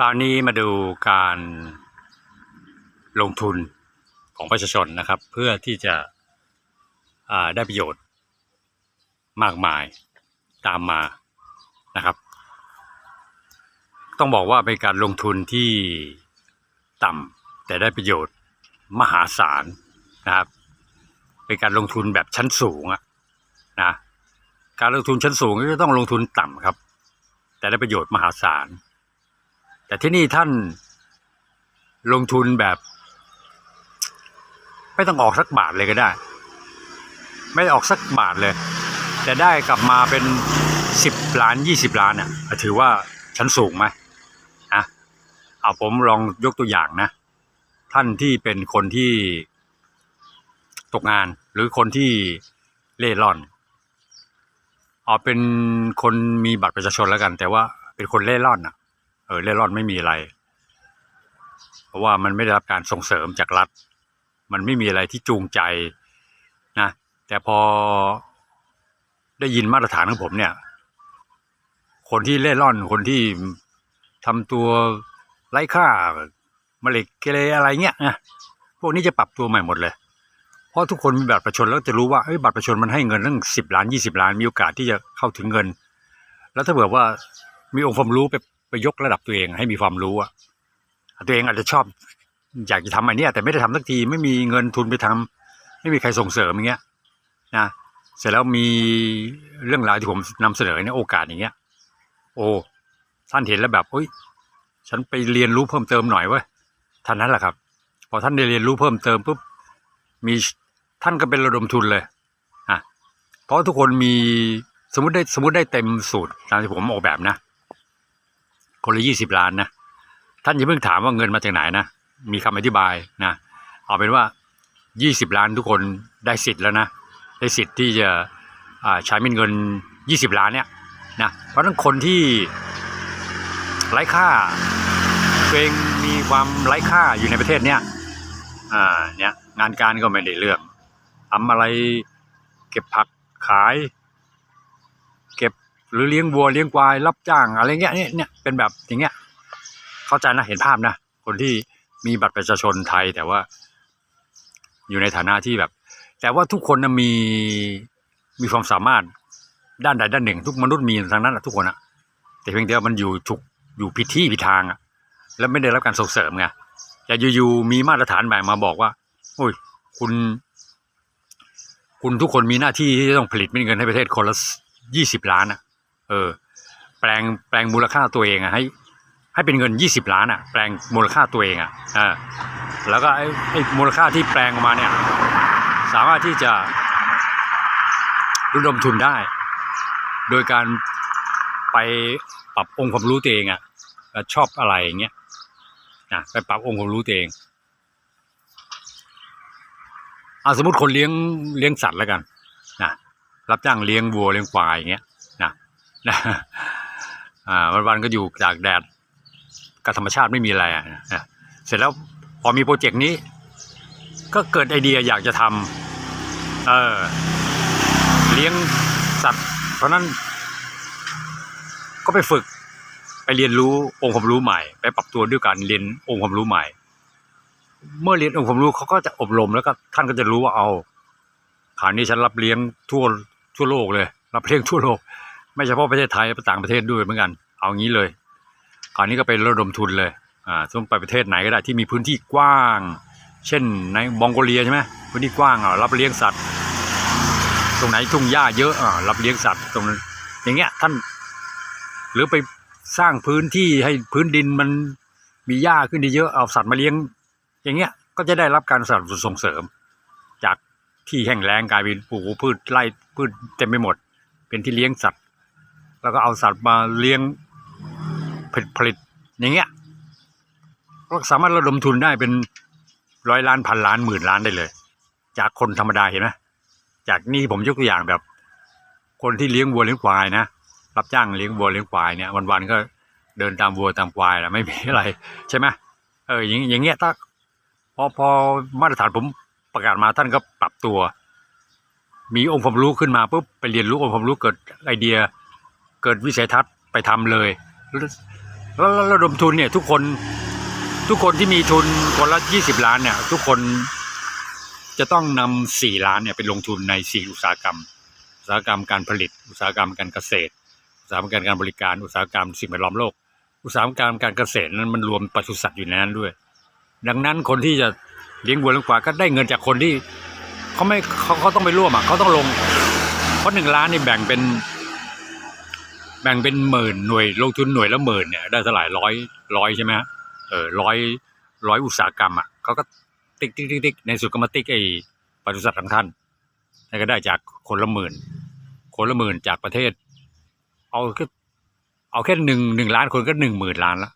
ราวนี้มาดูการลงทุนของประชาชนนะครับ เพื่อที่จะได้ประโยชน์มากมายตามมานะครับ ต้องบอกว่าเป็นการลงทุนที่ต่ำแต่ได้ประโยชน์มหาศาลนะครับ เป็นการลงทุนแบบชั้นสูงนะการลงทุนชั้นสูงก็ต้องลงทุนต่ำครับ แต่ได้ประโยชน์มหาศาล แต่ที่นี่ท่านลงทุนแบบ ไม่ต้องออกสักบาทเลยก็ได้ ไม่ออกสักบาทเลย แต่ได้กลับมาเป็นสิบล้านยี่สิบล้านอะ ถือว่าชั้นสูงไหมอะเอาผมลองยกตัวอย่างนะ ท่านที่เป็นคนที่ตกงานหรือคนที่เล่ร่อนเอาเป็นคนมีบัตรประชาชนแล้วกัน แต่ว่าเป็นคนเล่ร่อนอะ เออเล่ร่อนไม่มีอะไร เพราะว่ามันไม่ได้รับการส่งเสริมจากรัฐ มันไม่มีอะไรที่จูงใจนะแต่พอได้ยินมาตรฐานของผมเนี่ย คนที่เล่ร่อนคนที่ทำตัวไร้ค่ามาเล็กเกเรอะไรเงี้ยนะพวกนี้จะปรับตัวใหม่หมดเลย เพราะทุกคนมีบัตรประชาชนแล้วจะรู้ว่าบัตรประชาชนมันให้เงินตั้งสิบล้านยี่สิบล้านมีโอกาสที่จะเข้าถึงเงิน แล้วถ้าเผื่อว่ามีองค์ความรู้ไป ไปยกระดับตัวเองให้มีความรู้อะตัวเองอาจจะชอบ อยากจะทำอันเนี้ยแต่ไม่ได้ทำสักทีไม่มีเงินทุนไปทำไม่มีใครส่งเสริมอย่างเงี้ยนะเสร็จแล้วมีเรื่องราวที่ผมนำเสนอเนี่ยโอกาสอย่างเงี้ย โอ้ท่านเห็นแล้วแบบเฮ้ย ฉันไปเรียนรู้เพิ่มเติมหน่อยเว้ยท่านนั้นแหละครับ พอท่านได้เรียนรู้เพิ่มเติมปุ๊บมีท่านก็เป็นระดมทุนเลยอะเพราะทุกคนมีสมมติได้สมมติได้เต็มสูตรตามที่ผมออกแบบนะ คนละยี่สิบล้านนะท่านอย่าเพิ่งถามว่าเงินมาจากไหนนะมีคำอธิบายนะเอาเป็นว่ายี่สิบล้านทุกคนได้สิทธิ์แล้วนะได้สิทธิ์ที่จะใช้เป็นเงินยี่สิบล้านเนี่ยนะเพราะนั้นคนที่ไร้ค่าตัวเองมีความไร้ค่าอยู่ในประเทศเนี้ยอ่าเนี่ยงานการก็ไม่ได้เรื่องทำอะไรเก็บผักขาย หรือเลี้ยงวัวเลี้ยงควายรับจ้างอะไรเงี้ยเนี่ยเนี่ยเป็นแบบอย่างเงี้ย เข้าใจนะเห็นภาพนะคนที่มีบัตรประชาชนไทยแต่ว่า อยู่ในฐานะที่แบบ แต่ว่าทุกคนนะมีมีความสามารถด้านใดด้านหนึ่ง ทุกมนุษย์มีทางนั้นนะทุกคนอะแต่เพียงแต่ว่ามันอยู่ถูกอยู่ผิดที่ผิดทางอะแล้วไม่ได้รับการส่งเสริมไงแต่อยู่ๆมีมาตรฐานใหม่มาบอกว่าโอ้ยคุณ คุณทุกคนมีหน้าที่ที่จะต้องผลิตเงินให้ประเทศคนละยี่สิบล้านอะ เออ แปลงแปลงมูลค่าตัวเองอะให้ ให้เป็นเงินยี่สิบล้านอะแปลงมูลค่าตัวเองอะอ่าแล้วก็ไอ้ไอ้มูลค่าที่แปลงออกมาเนี่ย สามารถที่จะระดมทุนได้ โดยการไปปรับองค์ความรู้ตัวเองอะว่าชอบอะไรอย่างเงี้ยนะไปปรับองค์ความรู้ตัวเองเอาสมมติคนเลี้ยงเลี้ยงสัตว์แล้วกันนะรับจ้างเลี้ยงวัวเลี้ยงควายอย่างเงี้ย นะนะอ่าวันๆก็อยู่จากแดดกับธรรมชาติไม่มีอะไรนะเสร็จแล้วพอมีโปรเจกต์นี้ ก็เกิดไอเดียอยากจะทำเออเลี้ยงสัตว์ เพราะนั้น ก็ไปฝึกไปเรียนรู้องค์ความรู้ใหม่ ไปปรับตัวด้วยการเรียนองค์ความรู้ใหม่ เมื่อเรียนองค์ความรู้เขาก็จะอบรมแล้วก็ท่านก็จะรู้ว่าเอาผ่านนี้ฉันรับเลี้ยงทั่วทั่วโลกเลย รับเลี้ยงทั่วโลก ไม่เฉพาะประเทศไทยต่างประเทศด้วยเหมือนกัน เอางี้เลยคราวนี้ก็ไประดมทุนเลยอ่าสมมติไปประเทศไหนก็ได้ที่มีพื้นที่กว้าง เช่นในมองโกเลียใช่ไหมพื้นที่กว้างอะรับเลี้ยงสัตว์ ตรงไหนทุ่งหญ้าเยอะอะรับเลี้ยงสัตว์ตรงนั้นอย่างเงี้ยท่าน หรือไปสร้างพื้นที่ให้พื้นดินมันมีหญ้าขึ้นเยอะเอาสัตว์มาเลี้ยง อย่างเงี้ยก็จะได้รับการสนับสนุนส่งเสริม จากที่แห้งแล้งกลายเป็นปลูกพืชไร่พืชเต็มไปหมด เป็นที่เลี้ยงสัตว์ แล้วก็เอาสัตว์มาเลี้ยงผลิตผลิตอย่างเงี้ยก็สามารถระดมทุนได้เป็นร้อยล้านพันล้านหมื่นล้านได้เลย จากคนธรรมดาเห็นไหมจากนี่ผมยกตัวอย่างแบบ คนที่เลี้ยงวัวเลี้ยงควายนะรับจ้างเลี้ยงวัวเลี้ยงควายเนี่ยวันๆก็เดินตามวัวตามควายแหละไม่มีอะไรใช่ไหมเอออย่างอย่างเงี้ยถ้าพอพอมาตรฐานผมประกาศมาท่านก็ปรับตัว มีองค์ความรู้ขึ้นมาปุ๊บไปเรียนรู้องค์ความรู้เกิดไอเดีย เกิดวิสัยทัศน์ไปทำเลยแล้วแล้วระดมทุนเนี่ยทุกคนทุกคนที่มีทุนคนละยี่สิบล้านเนี่ยทุกคนจะต้องนำสี่ล้านเนี่ยไปลงทุนในสี่อุตสาหกรรม อุตสาหกรรมการผลิต อุตสาหกรรมการเกษตร อุตสาหกรรมการบริการ อุตสาหกรรมสิ่งแวดล้อมโลก อุตสาหกรรมการเกษตรนั้นมันรวมปศุสัตว์อยู่ในนั้นด้วย ดังนั้นคนที่จะเลี้ยงวัวเลี้ยงควายก็ได้เงินจากคนที่เขาไม่เขาเขาต้องไปร่วมอะเขาต้องลง เพราะหนึ่งล้านนี่แบ่งเป็น แบ่งเป็นหมื่นหน่วยลงทุนหน่วยละหมื่นเนี่ยได้เท่าไหร่ร้อยร้อยใช่ไหมฮะเออร้อยร้อยอุตสาหกรรมอะเขาก็ติ๊กติ๊กติ๊กติ๊กในสุดก็มาติ๊กไอ้ปศุสัตว์ของท่านแล้วก็ได้จากคนละหมื่น คนละหมื่นจากประเทศ เอาแค่เอาแค่หนึ่งหนึ่งล้านคนก็หนึ่งหมื่นล้านละ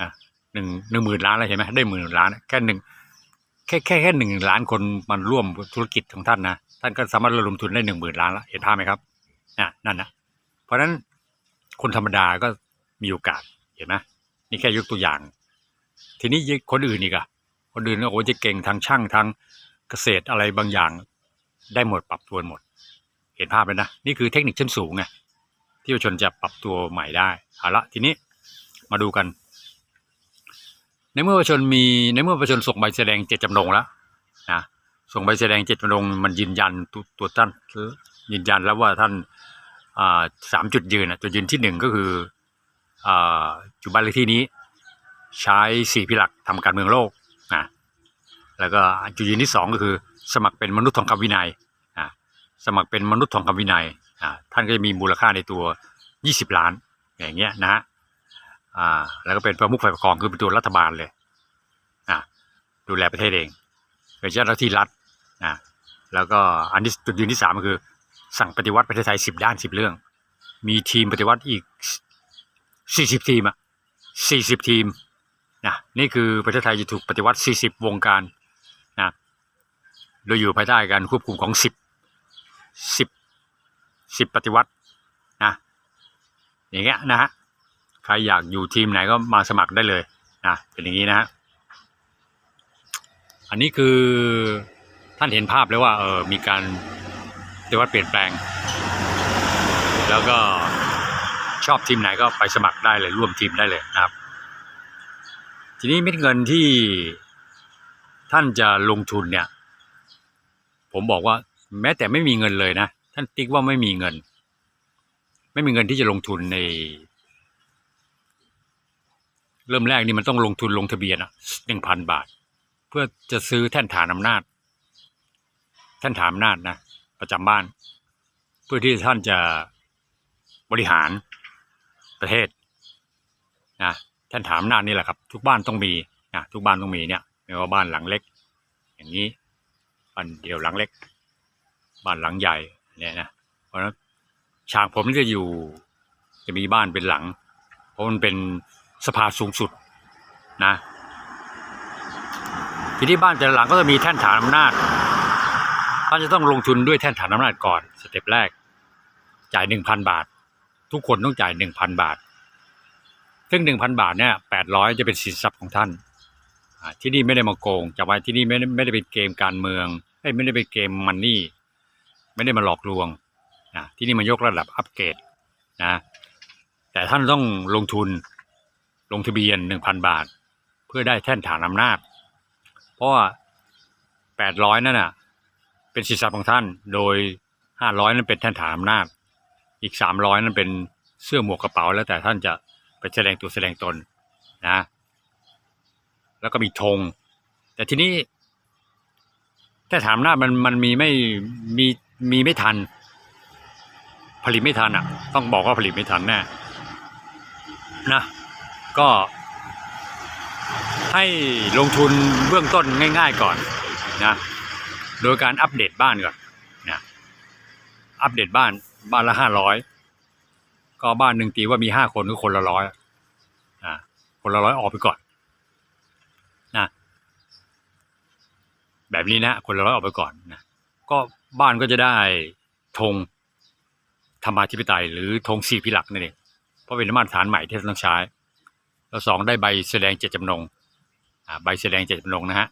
อะหนึ่งหนึ่งหมื่นล้านแล้วเห็นไหมได้หมื่นล้าน แค่หนึ่งแค่แค่แค่หนึ่งล้านคนมันร่วมธุรกิจของท่านนะท่านก็สามารถระดมทุนได้หนึ่งหมื่นล้านละเห็นภาพไหมครับอะนั่นนะเพราะฉะนั้น คนธรรมดาก็มีโอกาสเห็นไหมนี่แค่ยกตัวอย่าง ทีนี้คนอื่นอีกอะคนอื่นโอ้จะเก่งทางช่างทางเกษตรอะไรบางอย่าง ได้หมดปรับตัวหมด เห็นภาพเลยนะนี่คือเทคนิคชั้นสูงไงที่ประชาชนจะปรับตัวใหม่ได้เอาละทีนี้มาดูกัน ในเมื่อประชาชนมีในเมื่อประชาชนส่งใบแสดงเจตจำนงแล้วนะส่งใบแสดงเจตจำนงมันยืนยันตัวท่านยืนยันแล้วว่าท่าน สามจุดยืนนะจุดยืนที่หนึ่งก็คืออ่าอยู่บ้านเลขที่นี้ ใช้สี่พิหลักทำการเมืองโลกนะแล้วก็จุดยืนที่สองก็คือ สมัครเป็นมนุษย์ทองคำวินัยสมัครเป็นมนุษย์ทองคำวินัยท่านก็จะมีมูลค่าในตัวยี่สิบล้านอย่างเงี้ยนะฮะอ่าแล้วก็เป็นประมุขฝ่ายปกครองคือเป็นตัวรัฐบาลเลยอ่าดูแลประเทศเองเป็นเจ้าหน้าที่รัฐอ่าแล้วก็อันที่จุดยืนที่สามก็คือ สั่งปฏิวัติประเทศไทยสิบด้านสิบเรื่อง มีทีมปฏิวัติอีกสี่สิบทีมอะสี่สิบทีมนะนี่คือประเทศไทยจะถูกปฏิวัติ40วงการนะโดยอยู่ภายใต้การควบคุมของ10 10 10ปฏิวัตินะอย่างเงี้ยนะฮะใครอยากอยู่ทีมไหนก็มาสมัครได้เลยนะเป็นอย่างนี้นะฮะอันนี้คือท่านเห็นภาพเลยว่าเออมีการ ปฏิวัติเปลี่ยนแปลง แล้วก็ชอบทีมไหนก็ไปสมัครได้เลยร่วมทีมได้เลยนะครับ ทีนี้เม็ดเงินที่ท่านจะลงทุนเนี่ย ผมบอกว่าแม้แต่ไม่มีเงินเลยนะ ท่านติ๊กว่าไม่มีเงิน ไม่มีเงินที่จะลงทุนใน เริ่มแรกนี่มันต้องลงทุนลงทะเบียนอะหนึ่งพันบาท เพื่อจะซื้อแท่นฐานอำนาจ แท่นฐานอำนาจนะ ประจำบ้าน เพื่อที่ท่านจะบริหารประเทศนะท่านถามหน้านี่แหละครับ ทุกบ้านต้องมีนะทุกบ้านต้องมีเนี่ยไม่ว่าบ้านหลังเล็ก อย่างนี้บ้านเดียวหลังเล็ก บ้านหลังใหญ่เนี่ยนะเพราะฉะนั้นฉากผมนี่จะอยู่จะมีบ้านเป็นหลัง เพราะมันเป็นสภาสูงสุดนะทีนี้บ้านแต่ละหลังก็จะมีแท่นฐานอำนาจ ท่านจะต้องลงทุนด้วยแท่นฐานอำนาจก่อนสเต็ปแรก จ่ายหนึ่งพันบาท ทุกคนต้องจ่ายหนึ่งพันบาท ซึ่งหนึ่งพันบาทเนี่ยแปดร้อยจะเป็นสินทรัพย์ของท่านที่นี่ไม่ได้มาโกงจำไว้ที่นี่ไม่ได้ไม่ได้เป็นเกมการเมืองไม่ได้เป็นเกมมันนี่ไม่ได้มาหลอกลวงนะที่นี่มายกระดับอัปเกรดนะแต่ท่านต้องลงทุนลงทะเบียนหนึ่งพันบาท เพื่อได้แท่นฐานอำนาจเพราะว่าแปดร้อยนั่นน่ะ เป็นสินทรัพย์ของท่าน โดยห้าร้อยนั้นเป็นท่านฐานอำนาจอีกสามร้อยนั้นเป็นเสื้อหมวกกระเป๋าแล้วแต่ท่านจะไปแสดงตัวแสดงตนนะ แล้วก็มีธงแต่ทีนี้ถ้าถามหน้ามันมันมีไม่มีมีไม่ทัน ผลิตไม่ทันอะ ต้องบอกว่าผลิตไม่ทันแน่นะก็ ให้ลงทุนเบื้องต้นง่าย ๆก่อนนะ โดยการอัปเดตบ้านก่อนนะอัปเดตบ้านบ้านละห้าร้อยก็บ้านหนึ่งตีว่ามีห้าคนก็คนละร้อยอ่าคนละร้อยออกไปก่อนนะแบบนี้นะ คนละร้อยออกไปก่อนนะก็บ้านก็จะได้ธงธรรมาธิปไตย หรือธงสี่พิหลักนั่นเองเพราะเป็นมาตรฐานใหม่ที่ต้องใช้แล้วสองได้ใบแสดงเจตจำนงอ่าใบแสดงเจตจำนงนะฮะ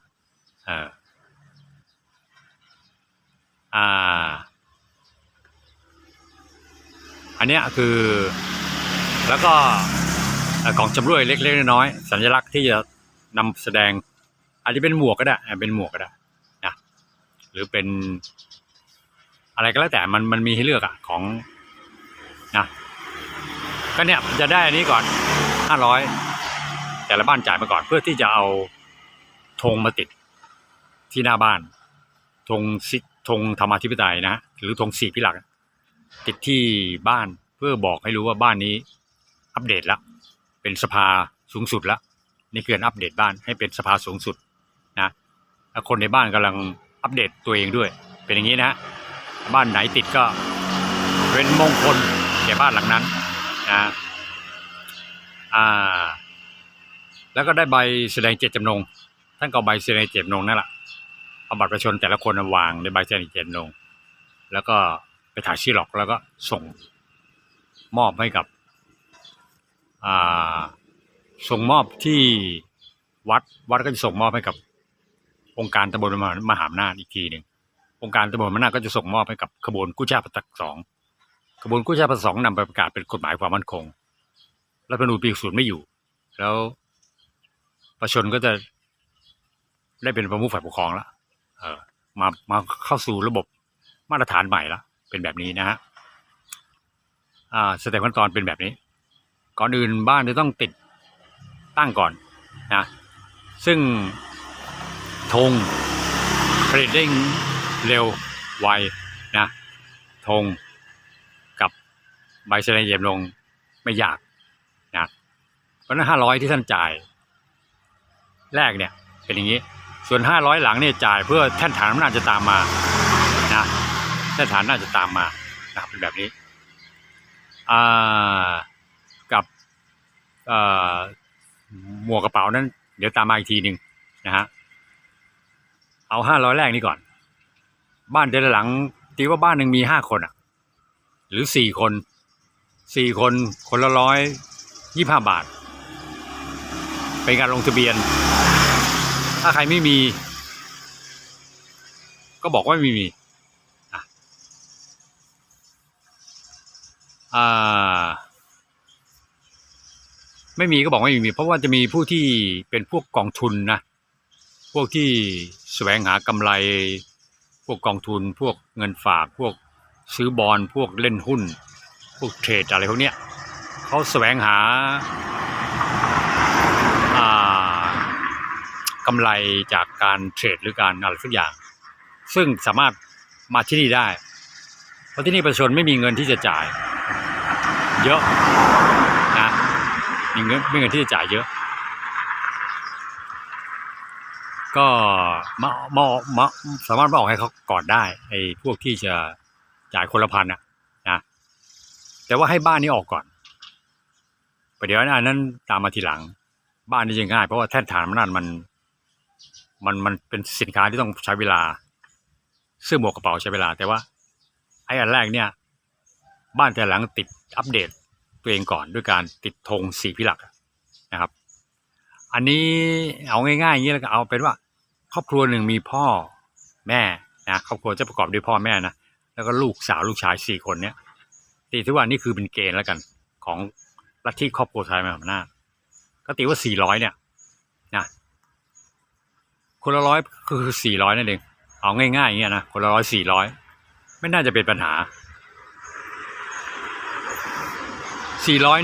อ่า อันเนี้ยคือ แล้วก็อ่ากล่องชำรวยเล็กๆน้อยๆสัญลักษณ์ที่จะนำแสดงอาจจะเป็นหมวกก็ได้ เป็นหมวกก็ได้นะหรือเป็น อะไรก็แล้วแต่มันมันมีให้เลือกอะของนะก็เนี่ยจะได้อันนี้ก่อนห้าร้อยแต่ละบ้านจ่ายมาก่อนเพื่อที่จะเอาธงมาติดที่หน้าบ้านธงสิ ธงธรรมาธิปไตยนะ หรือธงสี่พิหลัก ติดที่บ้านเพื่อบอกให้รู้ว่าบ้านนี้อัปเดตแล้วเป็นสภาสูงสุดแล้วนี่คือการอัปเดตบ้านให้เป็นสภาสูงสุดนะแล้วคนในบ้านกำลังอัปเดตตัวเองด้วย เป็นอย่างนี้นะบ้านไหนติดก็เป็นมงคลแก่บ้านหลังนั้นนะอ่าแล้วก็ได้ใบแสดงเจตจำนงท่านก็ใบแสดงเจตจำนงนั่นแหละ เอาบัตรประชาชนแต่ละคนวางในใบแสดงเจตจำนงแล้วก็ไปถ่ายชื่อหลอกแล้วก็ส่งมอบให้กับส่งมอบที่วัดวัดก็จะส่งมอบให้กับ องค์การตำบลมหามหาอำนาจอีกทีหนึ่งองค์การตำบลมหาอำนาจก็จะส่งมอบให้กับขบวนกู้ชาติปตักสองขบวนกู้ชาติปตักสองนำไปประกาศเป็นกฎหมายความมั่นคงรัฐธรรมนูญปีศูนย์ไม่อยู่ แล้วประชาชนก็จะได้เป็นประมุขฝ่ายปกครองแล้ว เออมามาเข้าสู่ระบบมาตรฐานใหม่ละเป็นแบบนี้นะฮะอ่าสเต็ปขั้นตอนเป็นแบบนี้ ก่อนอื่นบ้านจะต้องติดตั้งก่อนนะซึ่งธงผลิตได้เร็วไวนะธงกับใบแสดงเยี่ยมลงไม่ยากนะเพราะฉะนั้นห้าร้อยที่ท่านจ่าย แรกเนี่ยเป็นอย่างนี้ ส่วนห้าร้อยหลังเนี่ยจ่ายเพื่อแท่นฐานอำนาจจะตามมานะแท่นฐานน่าจะตามมานะเป็นแบบนี้อ่ากับอ่อหมวกกระเป๋านั้น เดี๋ยวตามมาอีกทีหนึ่งนะฮะเอาห้าร้อยแรกนี้ก่อน บ้านแต่ละหลังตีว่าบ้านหนึ่งมีห้าคนอะ หรือสี่คนสี่คนคนละร้อยยี่ห้าบาท เป็นการลงทะเบียน ถ้าใครไม่มี ก็บอกว่าไม่มีอ่าไม่มีก็บอกไม่มี เพราะว่าจะมีผู้ที่เป็นพวกกองทุนนะ พวกที่แสวงหากำไร พวกกองทุน พวกเงินฝาก พวกซื้อบอล พวกเล่นหุ้น พวกเทรดอะไรพวกเนี้ยเขาแสวงหา อ่า กำไรจากการเทรดหรือการอะไรสักอย่าง ซึ่งสามารถมาที่นี่ได้ เพราะที่นี่ประชาชนไม่มีเงินที่จะจ่าย เยอะนะมีเงินไม่มีเงินที่จะจ่ายเยอะ ก็มามามาสามารถมาออกให้เขาก่อนได้ไอ้พวกที่จะจ่ายคนละพันอะนะแต่ว่าให้บ้านนี้ออกก่อนประเดี๋ยวอันนั้นตามมาทีหลัง บ้านนี่จะง่ายเพราะว่าแท่นฐานอำนาจมัน มันมันเป็นสินค้าที่ต้องใช้เวลา เสื้อหมวกกระเป๋าใช้เวลา แต่ว่าไอ้อันแรกเนี่ย บ้านแต่หลังติดอัปเดตตัวเองก่อนด้วยการติดธงสีพิลักนะครับ อันนี้เอาง่ายๆอย่างนี้แล้วก็เอาเป็นว่า ครอบครัวหนึ่งมีพ่อแม่นะครอบครัวจะประกอบด้วยพ่อแม่นะแล้วก็ลูกสาวลูกชายสี่คนเนี้ยตีที่ว่านี่คือเป็นเกณฑ์แล้วกัน ของลัทธิครอบครัวไทยมหาอำนาจก็ตีว่าสี่ร้อยเนี่ย คนละร้อยคือสี่ร้อยนั่นเองเอาง่ายๆอย่างเงี้ยนะคนละร้อยสี่ร้อยไม่น่าจะเป็นปัญหาสี่ร้อย